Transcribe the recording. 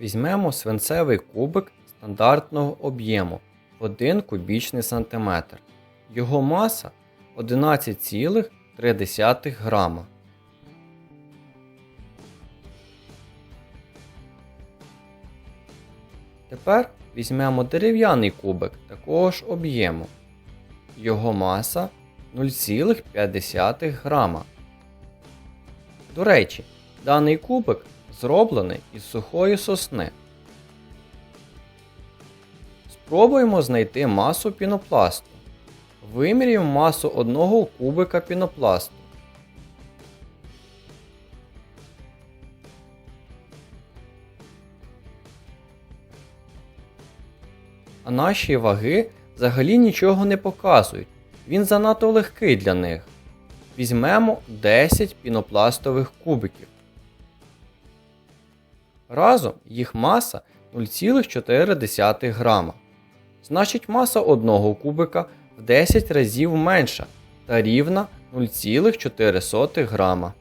Візьмемо свинцевий кубик стандартного об'єму 1 кубічний сантиметр. Його маса 11,3 грама. Тепер візьмемо дерев'яний кубик такого ж об'єму. Його маса 0,5 грама. До речі, даний кубик зроблений із сухої сосни. Спробуємо знайти масу пінопласту. Вимірюємо масу одного кубика пінопласту. А наші ваги взагалі нічого не показують. Він занадто легкий для них. Візьмемо 10 пінопластових кубиків. Разом їх маса 0,4 грама. Значить маса одного кубика в 10 разів менша та рівна 0,4 грама.